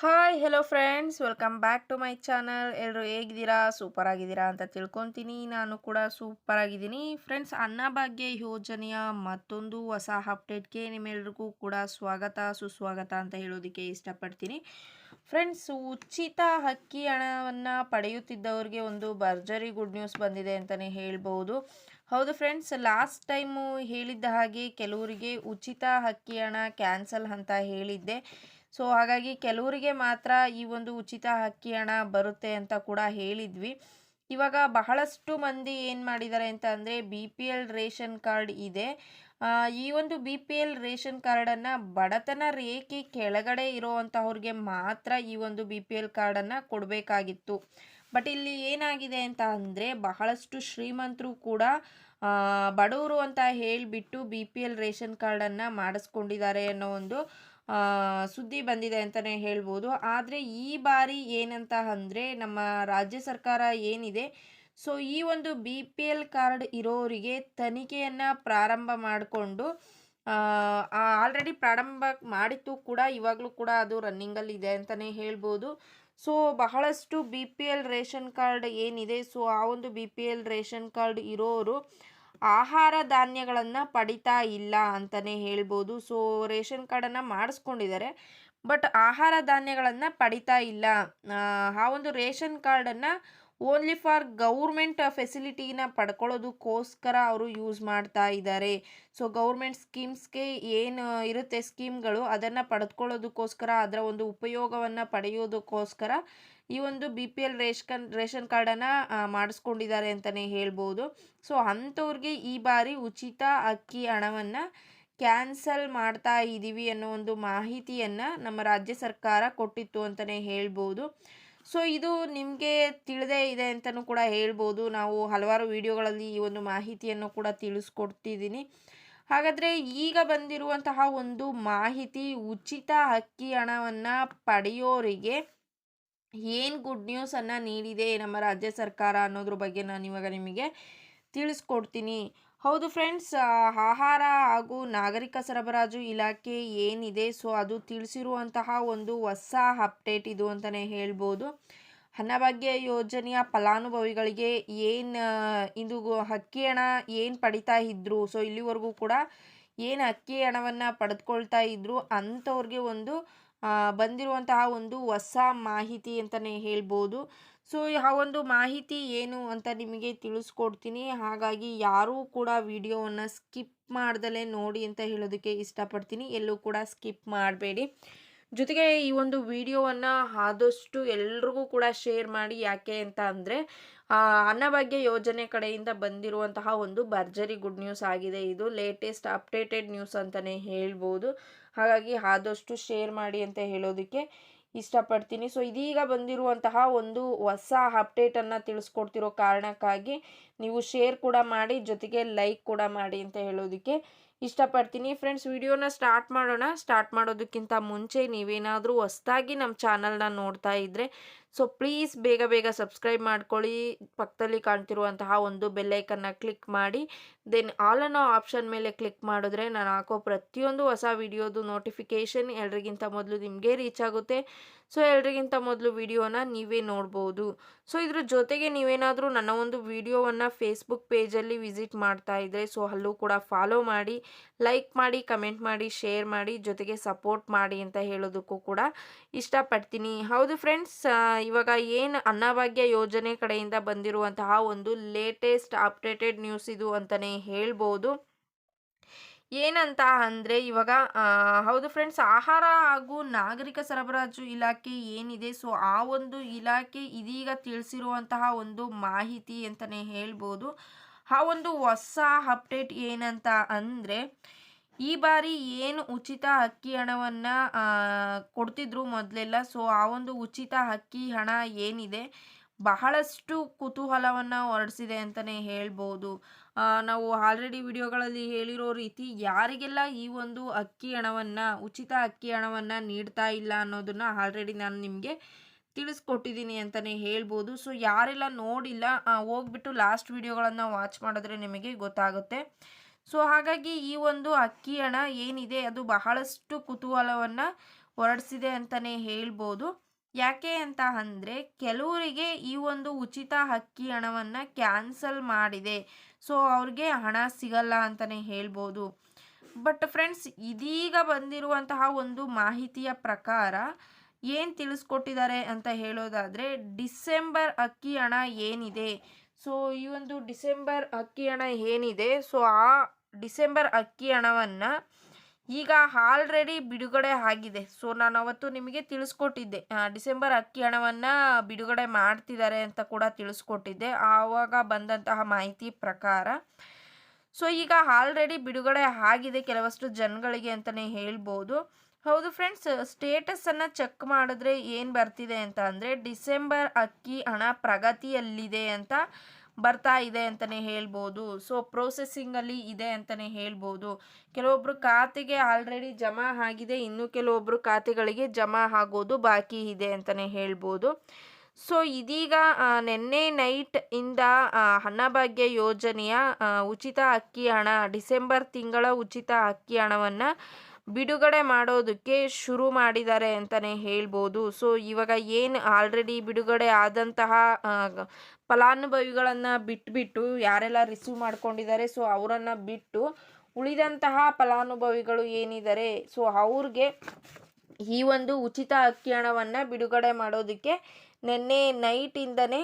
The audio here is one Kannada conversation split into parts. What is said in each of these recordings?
Hi hello friends welcome back to my channel ಎಲ್ಲರೂ ಹೇಗಿದ್ದೀರಾ? ಸೂಪರ್ ಆಗಿದ್ದೀರಾ ಅಂತ ತಿಳ್ಕೊತೀನಿ. ನಾನು ಕೂಡ ಸೂಪರ್ ಆಗಿದ್ದೀನಿ. ಫ್ರೆಂಡ್ಸ್ ಅನ್ನಭಾಗ್ಯ ಯೋಜನೆಯ ಮತ್ತೊಂದು ಹೊಸ ಅಪ್ಡೇಟ್ಗೆ ನಿಮ್ಮೆಲ್ರಿಗೂ ಕೂಡ ಸ್ವಾಗತ, ಸುಸ್ವಾಗತ ಅಂತ ಹೇಳೋದಕ್ಕೆ ಇಷ್ಟಪಡ್ತೀನಿ. ಫ್ರೆಂಡ್ಸ್ ಉಚಿತ ಹಕ್ಕಿ ಹಣವನ್ನು ಪಡೆಯುತ್ತಿದ್ದವರಿಗೆ ಒಂದು ಭರ್ಜರಿ ಗುಡ್ ನ್ಯೂಸ್ ಬಂದಿದೆ ಅಂತಲೇ ಹೇಳ್ಬೋದು. ಹೌದು ಫ್ರೆಂಡ್ಸ್ ಲಾಸ್ಟ್ ಟೈಮು ಹೇಳಿದ್ದ ಹಾಗೆ ಕೆಲವರಿಗೆ ಉಚಿತ ಹಕ್ಕಿ ಹಣ ಕ್ಯಾನ್ಸಲ್ ಅಂತ ಹೇಳಿದ್ದೆ. ಸೊ ಹಾಗಾಗಿ ಕೆಲವರಿಗೆ ಮಾತ್ರ ಈ ಒಂದು ಉಚಿತ ಅಕ್ಕಿ ಹಣ ಬರುತ್ತೆ ಅಂತ ಕೂಡ ಹೇಳಿದ್ವಿ. ಇವಾಗ ಬಹಳಷ್ಟು ಮಂದಿ ಏನು ಮಾಡಿದ್ದಾರೆ ಅಂತ ಅಂದರೆ B P L ration card ಇದೆ. ಈ ಒಂದು ಬಿ ಪಿ ಎಲ್ ರೇಷನ್ ಕಾರ್ಡನ್ನು ಬಡತನ ರೇಖೆ ಕೆಳಗಡೆ ಇರೋವಂಥವ್ರಿಗೆ ಮಾತ್ರ ಈ ಒಂದು ಬಿ ಪಿ ಎಲ್ ಕಾರ್ಡನ್ನು ಕೊಡಬೇಕಾಗಿತ್ತು. ಬಟ್ ಇಲ್ಲಿ ಏನಾಗಿದೆ ಅಂತ ಅಂದರೆ ಬಹಳಷ್ಟು ಶ್ರೀಮಂತರು ಕೂಡ ಬಡವರು ಅಂತ ಹೇಳಿಬಿಟ್ಟು ಬಿ ಪಿ ಎಲ್ ರೇಷನ್ ಕಾರ್ಡನ್ನು ಮಾಡಿಸ್ಕೊಂಡಿದ್ದಾರೆ ಅನ್ನೋ ಒಂದು ಸುದ್ದಿ ಬಂದಿದೆ ಅಂತಲೇ ಹೇಳ್ಬೋದು. ಆದರೆ ಈ ಬಾರಿ ಏನಂತ ಅಂದರೆ ನಮ್ಮ ರಾಜ್ಯ ಸರ್ಕಾರ ಏನಿದೆ, ಸೊ ಈ ಒಂದು ಬಿ ಪಿ ಎಲ್ ಕಾರ್ಡ್ ಇರೋರಿಗೆ ತನಿಖೆಯನ್ನು ಪ್ರಾರಂಭ ಮಾಡಿಕೊಂಡು ಆಲ್ರೆಡಿ ಪ್ರಾರಂಭ ಮಾಡಿತ್ತು ಕೂಡ ಇವಾಗಲೂ ಕೂಡ ಅದು ರನ್ನಿಂಗಲ್ಲಿ ಇದೆ ಅಂತಲೇ ಹೇಳ್ಬೋದು. ಸೊ ಬಹಳಷ್ಟು B P L ration card ಏನಿದೆ, ಸೊ ಆ ಒಂದು B P L ration card ಇರೋರು ಆಹಾರ ಧಾನ್ಯಗಳನ್ನು ಪಡಿತಾ ಇಲ್ಲ ಅಂತಲೇ ಹೇಳ್ಬೋದು. ಸೊ ರೇಷನ್ ಕಾರ್ಡನ್ನು ಮಾಡಿಸ್ಕೊಂಡಿದ್ದಾರೆ ಬಟ್ ಆಹಾರ ಧಾನ್ಯಗಳನ್ನು ಪಡಿತಾ ಇಲ್ಲ. ಆ ಒಂದು ರೇಷನ್ ಕಾರ್ಡನ್ನು ಓನ್ಲಿ ಫಾರ್ ಗೌರ್ಮೆಂಟ್ ಫೆಸಿಲಿಟಿನ ಪಡ್ಕೊಳ್ಳೋದಕ್ಕೋಸ್ಕರ ಅವರು ಯೂಸ್ ಮಾಡ್ತಾ ಇದ್ದಾರೆ ಸೊ ಗೌರ್ಮೆಂಟ್ ಸ್ಕೀಮ್ಸ್ಗೆ ಏನು ಇರುತ್ತೆ ಸ್ಕೀಮ್ಗಳು ಅದನ್ನು ಪಡೆದುಕೊಳ್ಳೋದಕ್ಕೋಸ್ಕರ ಅದರ ಒಂದು ಉಪಯೋಗವನ್ನು ಪಡೆಯೋದಕ್ಕೋಸ್ಕರ ಈ ಒಂದು B P L ration ration ಕಾರ್ಡನ್ನು ಮಾಡಿಸ್ಕೊಂಡಿದ್ದಾರೆ ಅಂತಲೇ ಹೇಳ್ಬೋದು. ಸೊ, ಅಂಥವ್ರಿಗೆ ಈ ಬಾರಿ ಉಚಿತ ಅಕ್ಕಿ ಹಣವನ್ನು ಕ್ಯಾನ್ಸಲ್ ಮಾಡ್ತಾ ಇದ್ದೀವಿ ಅನ್ನೋ ಒಂದು ಮಾಹಿತಿಯನ್ನು ನಮ್ಮ ರಾಜ್ಯ ಸರ್ಕಾರ ಕೊಟ್ಟಿತ್ತು ಅಂತಲೇ ಹೇಳ್ಬೋದು. ಸೊ, ಇದು ನಿಮಗೆ ತಿಳಿದೇ ಇದೆ ಅಂತಲೂ ಕೂಡ ಹೇಳ್ಬೋದು. ನಾವು ಹಲವಾರು ವಿಡಿಯೋಗಳಲ್ಲಿ ಈ ಒಂದು ಮಾಹಿತಿಯನ್ನು ಕೂಡ ತಿಳಿಸ್ಕೊಡ್ತಿದ್ದೀನಿ. ಹಾಗಾದರೆ ಈಗ ಬಂದಿರುವಂತಹ ಒಂದು ಮಾಹಿತಿ, ಉಚಿತ ಅಕ್ಕಿ ಹಣವನ್ನು ಪಡೆಯೋರಿಗೆ ಏನು ಗುಡ್ ನ್ಯೂಸನ್ನು ನೀಡಿದೆ ನಮ್ಮ ರಾಜ್ಯ ಸರ್ಕಾರ ಅನ್ನೋದ್ರ ಬಗ್ಗೆ ನಾನು ಇವಾಗ ನಿಮಗೆ ತಿಳಿಸ್ಕೊಡ್ತೀನಿ. ಹೌದು ಫ್ರೆಂಡ್ಸ್ ಆಹಾರ ಹಾಗೂ ನಾಗರಿಕ ಸರಬರಾಜು ಇಲಾಖೆ ಏನಿದೆ? ಸೊ ಅದು ತಿಳಿಸಿರುವಂತಹ ಒಂದು ಹೊಸ ಅಪ್ಡೇಟ್ ಇದು ಅಂತಲೇ ಹೇಳ್ಬೋದು. ಅನ್ನಭಾಗ್ಯ ಯೋಜನೆಯ ಫಲಾನುಭವಿಗಳಿಗೆ ಏನು ಇದು ಅಕ್ಕಿ ಹಣ ಏನು ಪಡಿತಾ ಇದ್ದರು ಸೊ ಇಲ್ಲಿವರೆಗೂ ಕೂಡ ಏನು ಅಕ್ಕಿ ಹಣವನ್ನು ಪಡೆದುಕೊಳ್ತಾ ಇದ್ದರು ಅಂಥವ್ರಿಗೆ ಒಂದು ಬಂದಿರುವಂತಹ ಒಂದು ಹೊಸ ಮಾಹಿತಿ ಅಂತಲೇ ಹೇಳ್ಬೋದು. ಸೊ ಆ ಒಂದು ಮಾಹಿತಿ ಏನು ಅಂತ ನಿಮಗೆ ತಿಳಿಸ್ಕೊಡ್ತೀನಿ. ಹಾಗಾಗಿ ಯಾರೂ ಕೂಡ ವಿಡಿಯೋವನ್ನು ಸ್ಕಿಪ್ ಮಾಡ್ದಲೇ ನೋಡಿ ಅಂತ ಹೇಳೋದಕ್ಕೆ ಇಷ್ಟಪಡ್ತೀನಿ. ಎಲ್ಲೂ ಕೂಡ ಸ್ಕಿಪ್ ಮಾಡಬೇಡಿ. ಜೊತೆಗೆ ಈ ಒಂದು ವಿಡಿಯೋವನ್ನು ಆದಷ್ಟು ಎಲ್ರಿಗೂ ಕೂಡ ಶೇರ್ ಮಾಡಿ. ಯಾಕೆ ಅಂತ ಅಂದರೆ ಅನ್ನಭಾಗ್ಯ ಯೋಜನೆ ಕಡೆಯಿಂದ ಬಂದಿರುವಂತಹ ಒಂದು ಭರ್ಜರಿ ಗುಡ್ ನ್ಯೂಸ್ ಆಗಿದೆ ಇದು. ಲೇಟೆಸ್ಟ್ ಅಪ್ಡೇಟೆಡ್ ನ್ಯೂಸ್ ಅಂತಲೇ ಹೇಳ್ಬೋದು. ಹಾಗಾಗಿ ಆದಷ್ಟು ಶೇರ್ ಮಾಡಿ ಅಂತ ಹೇಳೋದಕ್ಕೆ ಇಷ್ಟಪಡ್ತೀನಿ. ಸೊ, ಇದೀಗ ಬಂದಿರುವಂತಹ ಒಂದು ಹೊಸ ಅಪ್ಡೇಟನ್ನು ತಿಳಿಸ್ಕೊಡ್ತಿರೋ ಕಾರಣಕ್ಕಾಗಿ ನೀವು ಶೇರ್ ಕೂಡ ಮಾಡಿ, ಜೊತೆಗೆ ಲೈಕ್ ಕೂಡ ಮಾಡಿ ಅಂತ ಹೇಳೋದಕ್ಕೆ ಇಷ್ಟಪಡ್ತೀನಿ. ಫ್ರೆಂಡ್ಸ್ ವಿಡಿಯೋನ ಸ್ಟಾರ್ಟ್ ಮಾಡೋಣ. ಸ್ಟಾರ್ಟ್ ಮಾಡೋದಕ್ಕಿಂತ ಮುಂಚೆ ನೀವೇನಾದರೂ ಹೊಸ್ದಾಗಿ ನಮ್ಮ ಚಾನಲ್ನ ನೋಡ್ತಾ ಇದ್ದರೆ ಸೊ ಪ್ಲೀಸ್ ಬೇಗ ಬೇಗ ಸಬ್ಸ್ಕ್ರೈಬ್ ಮಾಡ್ಕೊಳ್ಳಿ. ಪಕ್ಕದಲ್ಲಿ ಕಾಣ್ತಿರುವಂತಹ ಒಂದು ಬೆಲ್ಲೈಕನ್ನ ಕ್ಲಿಕ್ ಮಾಡಿ. ದೆನ್ ಆಲ್ ಅನ್ನೋ ಆಪ್ಷನ್ ಮೇಲೆ ಕ್ಲಿಕ್ ಮಾಡಿದ್ರೆ ನಾನು ಹಾಕೋ ಪ್ರತಿಯೊಂದು ಹೊಸ ವಿಡಿಯೋದು ನೋಟಿಫಿಕೇಷನ್ ಎಲ್ರಿಗಿಂತ ಮೊದಲು ನಿಮಗೆ ರೀಚ್ ಆಗುತ್ತೆ. ಸೊ ಎಲ್ರಿಗಿಂತ ಮೊದಲು ವಿಡಿಯೋನ ನೀವೇ ನೋಡ್ಬೋದು. ಸೊ ಇದ್ರ ಜೊತೆಗೆ ನೀವೇನಾದರೂ ನನ್ನ ಒಂದು ವಿಡಿಯೋವನ್ನು ಫೇಸ್ಬುಕ್ ಪೇಜಲ್ಲಿ ವಿಸಿಟ್ ಮಾಡ್ತಾ ಇದ್ದರೆ ಸೊ ಅಲ್ಲೂ ಕೂಡ ಫಾಲೋ ಮಾಡಿ ಲೈಕ್ ಮಾಡಿ ಕಮೆಂಟ್ ಮಾಡಿ ಶೇರ್ ಮಾಡಿ, ಜೊತೆಗೆ ಸಪೋರ್ಟ್ ಮಾಡಿ ಅಂತ ಹೇಳೋದಕ್ಕೂ ಕೂಡ ಇಷ್ಟಪಡ್ತೀನಿ. ಹೌದು ಫ್ರೆಂಡ್ಸ್ ಇವಾಗ ಏನು ಅನ್ನಭಾಗ್ಯ ಯೋಜನೆ ಕಡೆಯಿಂದ ಬಂದಿರುವಂತಹ ಒಂದು ಲೇಟೆಸ್ಟ್ ಅಪ್ಡೇಟೆಡ್ ನ್ಯೂಸ್ ಇದು ಅಂತಲೇ ಹೇಳ್ಬೋದು. ಏನಂತ ಅಂದರೆ ಇವಾಗ ಹೌದು ಫ್ರೆಂಡ್ಸ್ ಆಹಾರ ಹಾಗೂ ನಾಗರಿಕ ಸರಬರಾಜು ಇಲಾಖೆ ಏನಿದೆ? ಸೊ ಆ ಒಂದು ಇಲಾಖೆ ಇದೀಗ ತಿಳಿಸಿರುವಂತಹ ಒಂದು ಮಾಹಿತಿ ಅಂತಲೇ ಹೇಳ್ಬೋದು. ಆ ಒಂದು ಹೊಸ ಅಪ್ಡೇಟ್ ಏನಂತ ಅಂದರೆ, ಈ ಬಾರಿ ಏನು ಉಚಿತ ಅಕ್ಕಿ ಹಣವನ್ನು ಕೊಡ್ತಿದ್ರು ಮೊದಲೆಲ್ಲ? ಸೊ ಆ ಒಂದು ಉಚಿತ ಅಕ್ಕಿ ಹಣ ಏನಿದೆ? ಬಹಳಷ್ಟು ಕುತೂಹಲವನ್ನು ಹೊರಡಿಸಿದೆ ಅಂತಲೇ ಹೇಳ್ಬೋದು. ನಾವು ಆಲ್ರೆಡಿ ವಿಡಿಯೋಗಳಲ್ಲಿ ಹೇಳಿರೋ ರೀತಿ ಯಾರಿಗೆಲ್ಲ ಈ ಒಂದು ಅಕ್ಕಿ ಹಣವನ್ನು, ಉಚಿತ ಅಕ್ಕಿ ಹಣವನ್ನು ನೀಡ್ತಾ ಇಲ್ಲ ಅನ್ನೋದನ್ನು ಆಲ್ರೆಡಿ ನಾನು ನಿಮಗೆ ತಿಳಿಸ್ಕೊಟ್ಟಿದ್ದೀನಿ ಅಂತಲೇ ಹೇಳ್ಬೋದು. ಸೊ ಯಾರೆಲ್ಲ ನೋಡಿಲ್ಲ ಹೋಗ್ಬಿಟ್ಟು ಲಾಸ್ಟ್ ವಿಡಿಯೋಗಳನ್ನು ವಾಚ್ ಮಾಡಿದ್ರೆ ನಿಮಗೆ ಗೊತ್ತಾಗುತ್ತೆ. ಸೊ ಹಾಗಾಗಿ ಈ ಒಂದು ಅಕ್ಕಿ ಹಣ ಏನಿದೆ, ಅದು ಬಹಳಷ್ಟು ಕುತೂಹಲವನ್ನು ಹೊರಡಿಸಿದೆ ಅಂತಲೇ ಹೇಳ್ಬೋದು. ಯಾಕೆ ಅಂತ ಅಂದರೆ ಕೆಲವರಿಗೆ ಈ ಒಂದು ಉಚಿತ ಅಕ್ಕಿ ಹಣವನ್ನು ಕ್ಯಾನ್ಸಲ್ ಮಾಡಿದೆ. ಸೊ, ಅವ್ರಿಗೆ ಹಣ ಸಿಗಲ್ಲ ಅಂತಲೇ ಹೇಳ್ಬೋದು. ಬಟ್ ಫ್ರೆಂಡ್ಸ್, ಇದೀಗ ಬಂದಿರುವಂತಹ ಒಂದು ಮಾಹಿತಿಯ ಪ್ರಕಾರ ಏನು ತಿಳಿಸ್ಕೊಟ್ಟಿದ್ದಾರೆ ಅಂತ ಹೇಳೋದಾದರೆ, ಡಿಸೆಂಬರ್ ಅಕ್ಕಿ ಹಣ ಏನಿದೆ? ಸೊ, ಈ ಒಂದು ಡಿಸೆಂಬರ್ ಅಕ್ಕಿ ಹಣ ಏನಿದೆ? ಸೊ, ಆ ಡಿಸೆಂಬರ್ ಅಕ್ಕಿ ಹಣವನ್ನು ಈಗ ಆಲ್ರೆಡಿ ಬಿಡುಗಡೆ ಆಗಿದೆ. ಸೊ ನಾನು ಅವತ್ತು ನಿಮಗೆ ತಿಳಿಸ್ಕೊಟ್ಟಿದ್ದೆ. ಡಿಸೆಂಬರ್ ಅಕ್ಕಿ ಹಣವನ್ನು ಬಿಡುಗಡೆ ಮಾಡ್ತಿದ್ದಾರೆ ಅಂತ ಕೂಡ ತಿಳಿಸ್ಕೊಟ್ಟಿದ್ದೆ. ಆವಾಗ ಬಂದಂತಹ ಮಾಹಿತಿ ಪ್ರಕಾರ. ಸೊ ಈಗ ಆಲ್ರೆಡಿ ಬಿಡುಗಡೆ ಆಗಿದೆ ಕೆಲವಷ್ಟು ಜನಗಳಿಗೆ ಅಂತಲೇ ಹೇಳ್ಬೋದು. ಹೌದು ಫ್ರೆಂಡ್ಸ್ ಸ್ಟೇಟಸನ್ನು ಚೆಕ್ ಮಾಡಿದ್ರೆ ಏನು ಬರ್ತಿದೆ ಅಂತ ಅಂದರೆ ಡಿಸೆಂಬರ್ ಅಕ್ಕಿ ಹಣ ಪ್ರಗತಿಯಲ್ಲಿದೆ ಅಂತ ಬರ್ತಾ ಇದೆ ಅಂತಲೇ ಹೇಳ್ಬೋದು. ಸೊ ಪ್ರೋಸೆಸ್ಸಿಂಗಲ್ಲಿ ಇದೆ ಅಂತಲೇ ಹೇಳ್ಬೋದು. ಕೆಲವೊಬ್ಬರು ಖಾತೆಗೆ ಆಲ್ರೆಡಿ ಜಮಾ ಆಗಿದೆ, ಇನ್ನು ಕೆಲವೊಬ್ಬರು ಖಾತೆಗಳಿಗೆ ಜಮಾ ಆಗೋದು ಬಾಕಿ ಇದೆ ಅಂತಲೇ ಹೇಳ್ಬೋದು. ಸೊ ಇದೀಗ ನಿನ್ನೆ ನೈಟ್ ಇಂದ ಅನ್ನಭಾಗ್ಯ ಯೋಜನೆಯ ಉಚಿತ ಅಕ್ಕಿ ಹಣ, ಡಿಸೆಂಬರ್ ತಿಂಗಳ ಉಚಿತ ಅಕ್ಕಿ ಹಣವನ್ನು ಬಿಡುಗಡೆ ಮಾಡೋದಕ್ಕೆ ಶುರು ಮಾಡಿದ್ದಾರೆ ಅಂತಲೇ ಹೇಳ್ಬೋದು. ಸೊ, ಇವಾಗ ಏನು ಆಲ್ರೆಡಿ ಬಿಡುಗಡೆ ಆದಂತಹ ಫಲಾನುಭವಿಗಳನ್ನು ಬಿಟ್ಬಿಟ್ಟು ಯಾರೆಲ್ಲ ರಿಸೀವ್ ಮಾಡ್ಕೊಂಡಿದ್ದಾರೆ, ಸೊ, ಅವರನ್ನು ಬಿಟ್ಟು ಉಳಿದಂತಹ ಫಲಾನುಭವಿಗಳು ಏನಿದ್ದಾರೆ, ಸೊ, ಅವ್ರಿಗೆ ಈ ಒಂದು ಉಚಿತ ಅಕ್ಕಿ ಹಣವನ್ನು ಬಿಡುಗಡೆ ಮಾಡೋದಕ್ಕೆ ನಿನ್ನೆ ನೈಟಿಂದನೇ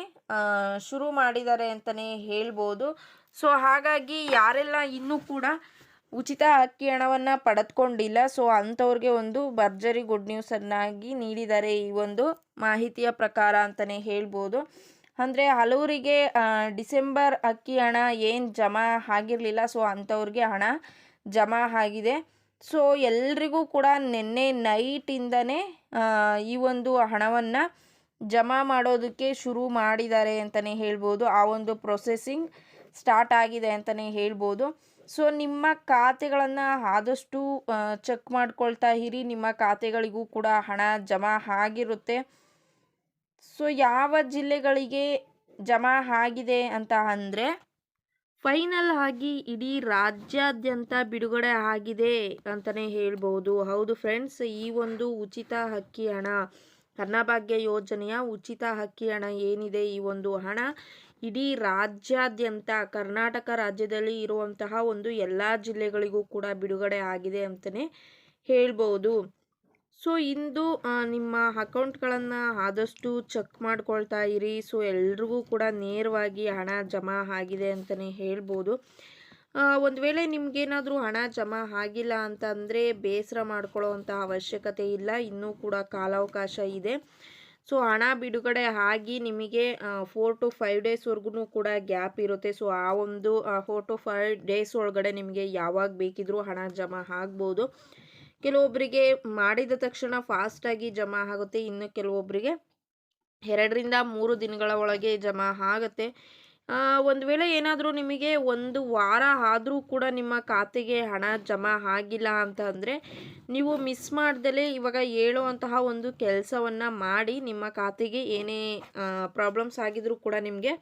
ಶುರು ಮಾಡಿದ್ದಾರೆ ಅಂತಲೇ ಹೇಳ್ಬೋದು. ಸೊ, ಹಾಗಾಗಿ ಯಾರೆಲ್ಲ ಇನ್ನೂ ಕೂಡ ಉಚಿತ ಅಕ್ಕಿ ಹಣವನ್ನು ಪಡೆದುಕೊಂಡಿಲ್ಲ. ಸೊ ಅಂಥವ್ರಿಗೆ ಒಂದು ಭರ್ಜರಿ ಗುಡ್ ನ್ಯೂಸನ್ನಾಗಿ ನೀಡಿದ್ದಾರೆ ಈ ಒಂದು ಮಾಹಿತಿಯ ಪ್ರಕಾರ ಅಂತಲೇ ಹೇಳ್ಬೋದು. ಅಂದರೆ ಹಲವರಿಗೆ ಡಿಸೆಂಬರ್ ಅಕ್ಕಿ ಹಣ ಏನು ಜಮಾ ಆಗಿರಲಿಲ್ಲ. ಸೊ ಅಂಥವ್ರಿಗೆ ಹಣ ಜಮಾ ಆಗಿದೆ. ಸೊ ಎಲ್ರಿಗೂ ಕೂಡ ನಿನ್ನೆ ನೈಟಿಂದನೇ ಈ ಒಂದು ಹಣವನ್ನು ಜಮಾ ಮಾಡೋದಕ್ಕೆ ಶುರು ಮಾಡಿದ್ದಾರೆ ಅಂತಲೇ ಹೇಳ್ಬೋದು. ಆ ಒಂದು ಪ್ರೊಸೆಸಿಂಗ್ ಸ್ಟಾರ್ಟ್ ಆಗಿದೆ ಅಂತಲೇ ಹೇಳ್ಬೋದು. ಸೊ, ನಿಮ್ಮ ಖಾತೆಗಳನ್ನು ಆದಷ್ಟು ಚೆಕ್ ಮಾಡ್ಕೊಳ್ತಾ ಇರಿ. ನಿಮ್ಮ ಖಾತೆಗಳಿಗೂ ಕೂಡ ಹಣ ಜಮಾ ಆಗಿರುತ್ತೆ. ಸೊ, ಯಾವ ಜಿಲ್ಲೆಗಳಿಗೆ ಜಮಾ ಆಗಿದೆ ಅಂತ ಅಂದರೆ, ಫೈನಲ್ ಆಗಿ ಇಡೀ ರಾಜ್ಯಾದ್ಯಂತ ಬಿಡುಗಡೆ ಆಗಿದೆ ಅಂತಲೇ ಹೇಳ್ಬೋದು. ಹೌದು ಫ್ರೆಂಡ್ಸ್, ಈ ಒಂದು ಉಚಿತ ಹಕ್ಕಿ ಹಣ, ಅನ್ನಭಾಗ್ಯ ಯೋಜನೆಯ ಉಚಿತ ಹಕ್ಕಿ ಹಣ ಏನಿದೆ? ಈ ಒಂದು ಹಣ ಇಡೀ ರಾಜ್ಯಾದ್ಯಂತ, ಕರ್ನಾಟಕ ರಾಜ್ಯದಲ್ಲಿ ಇರುವಂತಹ ಒಂದು ಎಲ್ಲ ಜಿಲ್ಲೆಗಳಿಗೂ ಕೂಡ ಬಿಡುಗಡೆ ಆಗಿದೆ ಅಂತಲೇ ಹೇಳ್ಬೋದು. ಸೊ, ಇಂದು ನಿಮ್ಮ ಅಕೌಂಟ್ಗಳನ್ನು ಆದಷ್ಟು ಚೆಕ್ ಮಾಡ್ಕೊಳ್ತಾ ಇರಿ. ಸೊ, ಎಲ್ರಿಗೂ ಕೂಡ ನೇರವಾಗಿ ಹಣ ಜಮಾ ಆಗಿದೆ ಅಂತಲೇ ಹೇಳ್ಬೋದು. ಒಂದು ವೇಳೆ ನಿಮಗೇನಾದರೂ ಹಣ ಜಮಾ ಆಗಿಲ್ಲ ಅಂತಂದರೆ ಬೇಸರ ಮಾಡ್ಕೊಳ್ಳೋವಂಥ ಅವಶ್ಯಕತೆ ಇಲ್ಲ. ಇನ್ನೂ ಕೂಡ ಕಾಲಾವಕಾಶ ಇದೆ. ಸೊ ಹಣ ಬಿಡುಗಡೆ ಆಗಿ ನಿಮಗೆ ಫೋರ್ ಟು ಫೈವ್ ಡೇಸ್ವರೆಗೂ ಕೂಡ ಗ್ಯಾಪ್ ಇರುತ್ತೆ. ಸೊ ಆ ಒಂದು ಫೋರ್ ಟು ಫೈವ್ ಡೇಸ್ ಒಳಗಡೆ ನಿಮಗೆ ಯಾವಾಗ ಬೇಕಿದ್ರೂ ಹಣ ಜಮಾ ಆಗ್ಬೋದು. ಕೆಲವೊಬ್ಬರಿಗೆ ಮಾಡಿದ ತಕ್ಷಣ ಫಾಸ್ಟಾಗಿ ಜಮಾ ಆಗುತ್ತೆ. ಇನ್ನು ಕೆಲವೊಬ್ಬರಿಗೆ ಎರಡರಿಂದ ಮೂರು ದಿನಗಳ ಒಳಗೆ ಜಮಾ ಆಗುತ್ತೆ. ಒಂದು ವೇಳೆ ಏನಾದರೂ ನಿಮಗೆ ಒಂದು ವಾರ ಆದರೂ ಕೂಡ ನಿಮ್ಮ ಖಾತೆಗೆ ಹಣ ಜಮಾ ಆಗಿಲ್ಲ ಅಂತ ಅಂದರೆ ನೀವು ಮಿಸ್ ಮಾಡ್ದಲೇ ಇವಾಗ ಹೇಳುವಂತಹ ಒಂದು ಕೆಲಸವನ್ನು ಮಾಡಿ ನಿಮ್ಮ ಖಾತೆಗೆ ಏನೇ ಪ್ರಾಬ್ಲಮ್ಸ್ ಆಗಿದ್ರೂ ಕೂಡ ನಿಮಗೆ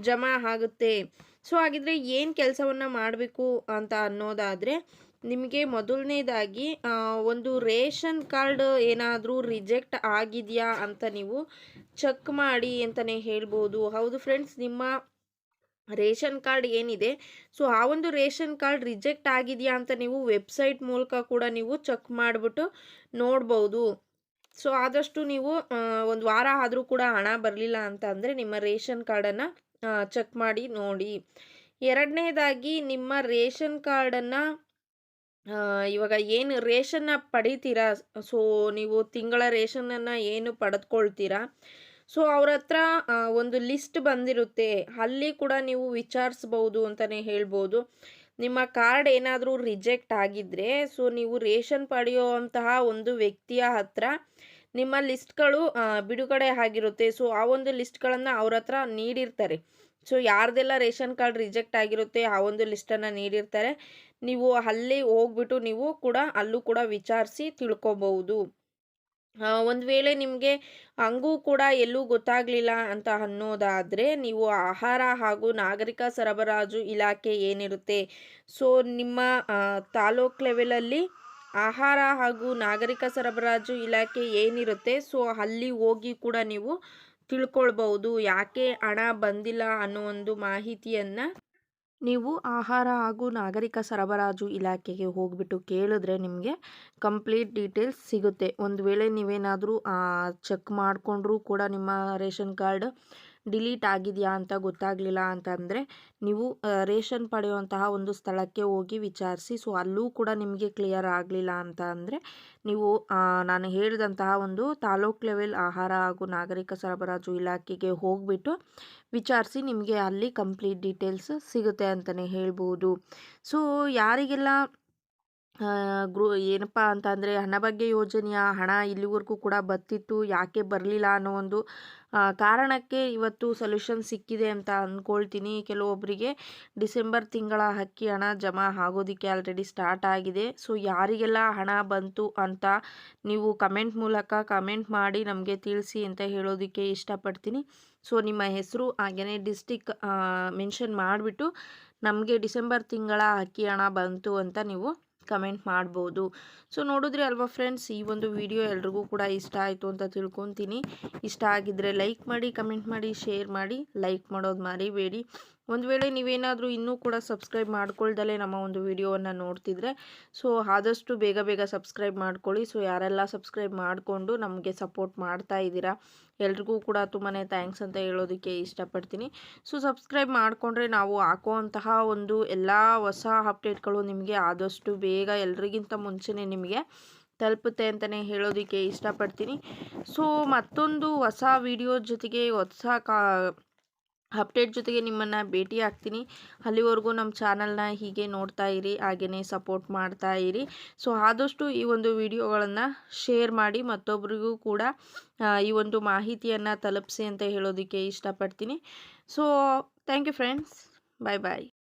ಜಮಾ ಆಗುತ್ತೆ. ಸೊ ಹಾಗಿದ್ರೆ ಏನು ಕೆಲಸವನ್ನು ಮಾಡಬೇಕು ಅಂತ ಅನ್ನೋದಾದರೆ ನಿಮಗೆ ಮೊದಲನೇದಾಗಿ ಒಂದು ರೇಷನ್ ಕಾರ್ಡ್ ಏನಾದರೂ ರಿಜೆಕ್ಟ್ ಆಗಿದೆಯಾ ಅಂತ ನೀವು ಚೆಕ್ ಮಾಡಿ ಅಂತಲೇ ಹೇಳ್ಬೋದು. ಹೌದು ಫ್ರೆಂಡ್ಸ್, ನಿಮ್ಮ ರೇಷನ್ ಕಾರ್ಡ್ ಏನಿದೆ, ಸೊ ಆ ಒಂದು ರೇಷನ್ ಕಾರ್ಡ್ ರಿಜೆಕ್ಟ್ ಆಗಿದೆಯಾ ಅಂತ ನೀವು ವೆಬ್ಸೈಟ್ ಮೂಲಕ ಕೂಡ ನೀವು ಚೆಕ್ ಮಾಡಿಬಿಟ್ಟು ನೋಡ್ಬೋದು. ಸೊ ಆದಷ್ಟು ನೀವು ಒಂದು ವಾರ ಆದರೂ ಕೂಡ ಹಣ ಬರಲಿಲ್ಲ ಅಂತ ಅಂದರೆ ನಿಮ್ಮ ರೇಷನ್ ಕಾರ್ಡನ್ನು ಚೆಕ್ ಮಾಡಿ ನೋಡಿ. ಎರಡನೇದಾಗಿ, ನಿಮ್ಮ ರೇಷನ್ ಕಾರ್ಡನ್ನು ಇವಾಗ ಏನು ರೇಷನ್ನ ಪಡೀತೀರಾ? ಸೊ, ನೀವು ತಿಂಗಳ ರೇಷನನ್ನು ಏನು ಪಡೆದುಕೊಳ್ತೀರಾ? ಸೊ, ಅವ್ರ ಹತ್ರ ಒಂದು ಲಿಸ್ಟ್ ಬಂದಿರುತ್ತೆ. ಅಲ್ಲಿ ಕೂಡ ನೀವು ವಿಚಾರಿಸ್ಬೋದು ಅಂತಲೇ ಹೇಳ್ಬೋದು. ನಿಮ್ಮ ಕಾರ್ಡ್ ಏನಾದರೂ ರಿಜೆಕ್ಟ್ ಆಗಿದ್ದರೆ ಸೊ, ನೀವು ರೇಷನ್ ಪಡೆಯುವಂತಹ ಒಂದು ವ್ಯಕ್ತಿಯ ಹತ್ರ ನಿಮ್ಮ ಲಿಸ್ಟ್ಗಳು ಬಿಡುಗಡೆ ಆಗಿರುತ್ತೆ. ಸೊ, ಆ ಒಂದು ಲಿಸ್ಟ್ಗಳನ್ನು ಅವ್ರ ಹತ್ರ ನೀಡಿರ್ತಾರೆ. ಸೊ ಯಾರ್ದೆಲ್ಲ ರೇಷನ್ ಕಾರ್ಡ್ ರಿಜೆಕ್ಟ್ ಆಗಿರುತ್ತೆ ಆ ಒಂದು ಲಿಸ್ಟನ್ನು ನೀಡಿರ್ತಾರೆ. ನೀವು ಅಲ್ಲಿ ಹೋಗ್ಬಿಟ್ಟು ನೀವು ಕೂಡ ಅಲ್ಲೂ ಕೂಡ ವಿಚಾರಿಸಿ ತಿಳ್ಕೊಬಹುದು. ಒಂದು ವೇಳೆ ನಿಮಗೆ ಹಂಗೂ ಕೂಡ ಎಲ್ಲೂ ಗೊತ್ತಾಗಲಿಲ್ಲ ಅಂತ ಅನ್ನೋದಾದರೆ ನೀವು ಆಹಾರ ಹಾಗೂ ನಾಗರಿಕ ಸರಬರಾಜು ಇಲಾಖೆ ಏನಿರುತ್ತೆ? ಸೊ ನಿಮ್ಮ ತಾಲೂಕ್ ಲೆವೆಲಲ್ಲಿ ಆಹಾರ ಹಾಗೂ ನಾಗರಿಕ ಸರಬರಾಜು ಇಲಾಖೆ ಏನಿರುತ್ತೆ? ಸೊ ಅಲ್ಲಿ ಹೋಗಿ ಕೂಡ ನೀವು ತಿಳ್ಕೊಳ್ಬಹುದು. ಯಾಕೆ ಹಣ ಬಂದಿಲ್ಲ ಅನ್ನೋ ಒಂದು ಮಾಹಿತಿಯನ್ನು ನೀವು ಆಹಾರ ಹಾಗೂ ನಾಗರಿಕ ಸರಬರಾಜು ಇಲಾಖೆಗೆ ಹೋಗ್ಬಿಟ್ಟು ಕೇಳಿದ್ರೆ ನಿಮಗೆ ಕಂಪ್ಲೀಟ್ ಡೀಟೇಲ್ಸ್ ಸಿಗುತ್ತೆ. ಒಂದು ವೇಳೆ ನೀವೇನಾದರೂ ಚೆಕ್ ಮಾಡಿಕೊಂಡ್ರೂ ಕೂಡ ನಿಮ್ಮ ರೇಷನ್ ಕಾರ್ಡ್ ಡಿಲೀಟ್ ಆಗಿದೆಯಾ ಅಂತ ಗೊತ್ತಾಗಲಿಲ್ಲ ಅಂತಂದರೆ, ನೀವು ರೇಷನ್ ಪಡೆಯುವಂತಹ ಒಂದು ಸ್ಥಳಕ್ಕೆ ಹೋಗಿ ವಿಚಾರಿಸಿ, ಸೊ, ಅಲ್ಲೂ ಕೂಡ ನಿಮಗೆ ಕ್ಲಿಯರ್ ಆಗಲಿಲ್ಲ ಅಂತ ಅಂದರೆ ನೀವು ನಾನು ಹೇಳಿದಂತಹ ಒಂದು ತಾಲೂಕ್ ಲೆವೆಲ್ ಆಹಾರ ಹಾಗೂ ನಾಗರಿಕ ಸರಬರಾಜು ಇಲಾಖೆಗೆ ಹೋಗಿಬಿಟ್ಟು ವಿಚಾರಿಸಿ ನಿಮಗೆ ಅಲ್ಲಿ ಕಂಪ್ಲೀಟ್ ಡೀಟೇಲ್ಸ್ ಸಿಗುತ್ತೆ ಅಂತಲೇ ಹೇಳ್ಬೋದು. ಸೊ, ಯಾರಿಗೆಲ್ಲ ಗ್ರೂ ಏನಪ್ಪ ಅಂತ ಅಂದರೆ ಹಣಭಾಗ್ಯ ಯೋಜನೆಯ ಹಣ ಇಲ್ಲಿವರೆಗೂ ಕೂಡ ಬತ್ತಿತ್ತು ಯಾಕೆ ಬರಲಿಲ್ಲ ಅನ್ನೋ ಒಂದು ಕಾರಣಕ್ಕೆ ಇವತ್ತು ಸೊಲ್ಯೂಷನ್ ಸಿಕ್ಕಿದೆ ಅಂತ ಅಂದ್ಕೊಳ್ತೀನಿ ಕೆಲವೊಬ್ಬರಿಗೆ ಡಿಸೆಂಬರ್ ತಿಂಗಳ ಅಕ್ಕಿ ಹಣ ಜಮಾ ಆಗೋದಕ್ಕೆ ಆಲ್ರೆಡಿ ಸ್ಟಾರ್ಟ್ ಆಗಿದೆ. ಸೊ ಯಾರಿಗೆಲ್ಲ ಹಣ ಬಂತು ಅಂತ ನೀವು ಕಮೆಂಟ್ ಮೂಲಕ ಕಮೆಂಟ್ ಮಾಡಿ ನಮಗೆ ತಿಳಿಸಿ ಅಂತ ಹೇಳೋದಕ್ಕೆ ಇಷ್ಟಪಡ್ತೀನಿ. ಸೊ ನಿಮ್ಮ ಹೆಸರು ಹಾಗೆಯೇ ಡಿಸ್ಟಿಕ್ ಮೆನ್ಷನ್ ಮಾಡಿಬಿಟ್ಟು ನಮಗೆ ಡಿಸೆಂಬರ್ ತಿಂಗಳ ಅಕ್ಕಿ ಹಣ ಬಂತು ಅಂತ ನೀವು ಕಮೆಂಟ್ ಮಾಡ್ಬೋದು. ಸೊ ನೋಡಿದ್ರಿ ಅಲ್ವಾ ಫ್ರೆಂಡ್ಸ್ ಈ ಒಂದು ವಿಡಿಯೋ ಎಲ್ರಿಗೂ ಕೂಡ ಇಷ್ಟ ಆಯಿತು ಅಂತ ತಿಳ್ಕೊತೀನಿ. ಇಷ್ಟ ಆಗಿದ್ದರೆ ಲೈಕ್ ಮಾಡಿ ಕಮೆಂಟ್ ಮಾಡಿ ಶೇರ್ ಮಾಡಿ ಲೈಕ್ ಮಾಡೋದು ಮರಿಬೇಡಿ. ಒಂದು ವೇಳೆ ನೀವೇನಾದರೂ ಇನ್ನೂ ಕೂಡ ಸಬ್ಸ್ಕ್ರೈಬ್ ಮಾಡ್ಕೊಳ್ದಲೇ ನಮ್ಮ ಒಂದು ವಿಡಿಯೋವನ್ನು ನೋಡ್ತಿದ್ರೆ ಸೊ ಆದಷ್ಟು ಬೇಗ ಬೇಗ ಸಬ್ಸ್ಕ್ರೈಬ್ ಮಾಡ್ಕೊಳ್ಳಿ. ಸೊ ಯಾರೆಲ್ಲ ಸಬ್ಸ್ಕ್ರೈಬ್ ಮಾಡಿಕೊಂಡು ನಮಗೆ ಸಪೋರ್ಟ್ ಮಾಡ್ತಾ ಇದ್ದೀರಾ, ಎಲ್ರಿಗೂ ಕೂಡ ತುಂಬಾ ಥ್ಯಾಂಕ್ಸ್ ಅಂತ ಹೇಳೋದಕ್ಕೆ ಇಷ್ಟಪಡ್ತೀನಿ. ಸೊ ಸಬ್ಸ್ಕ್ರೈಬ್ ಮಾಡಿಕೊಂಡ್ರೆ ನಾವು ಹಾಕುವಂತಹ ಒಂದು ಎಲ್ಲ ಹೊಸ ಅಪ್ಡೇಟ್ಗಳು ನಿಮಗೆ ಆದಷ್ಟು ಬೇಗ ಎಲ್ರಿಗಿಂತ ಮುಂಚೆನೇ ನಿಮಗೆ ತಲುಪುತ್ತೆ ಅಂತಲೇ ಹೇಳೋದಕ್ಕೆ ಇಷ್ಟಪಡ್ತೀನಿ. ಸೊ ಮತ್ತೊಂದು ಹೊಸ ವಿಡಿಯೋ ಜೊತೆಗೆ ಹೊಸ ಕಾ ಅಪ್ಡೇಟ್ ಜೊತೆಗೆ ನಿಮ್ಮನ್ನು ಭೇಟಿ ಆಗ್ತೀನಿ. ಅಲ್ಲಿವರೆಗೂ ನಮ್ಮ ಚಾನಲ್ನ ಹೀಗೆ ನೋಡ್ತಾ ಇರಿ ಹಾಗೆಯೇ ಸಪೋರ್ಟ್ ಮಾಡ್ತಾ ಇರಿ. ಸೊ ಆದಷ್ಟು ಈ ಒಂದು ವಿಡಿಯೋಗಳನ್ನು ಶೇರ್ ಮಾಡಿ ಮತ್ತೊಬ್ಬರಿಗೂ ಕೂಡ ಈ ಒಂದು ಮಾಹಿತಿಯನ್ನು ತಲುಪಿಸಿ ಅಂತ ಹೇಳೋದಕ್ಕೆ ಇಷ್ಟಪಡ್ತೀನಿ. So thank you friends bye bye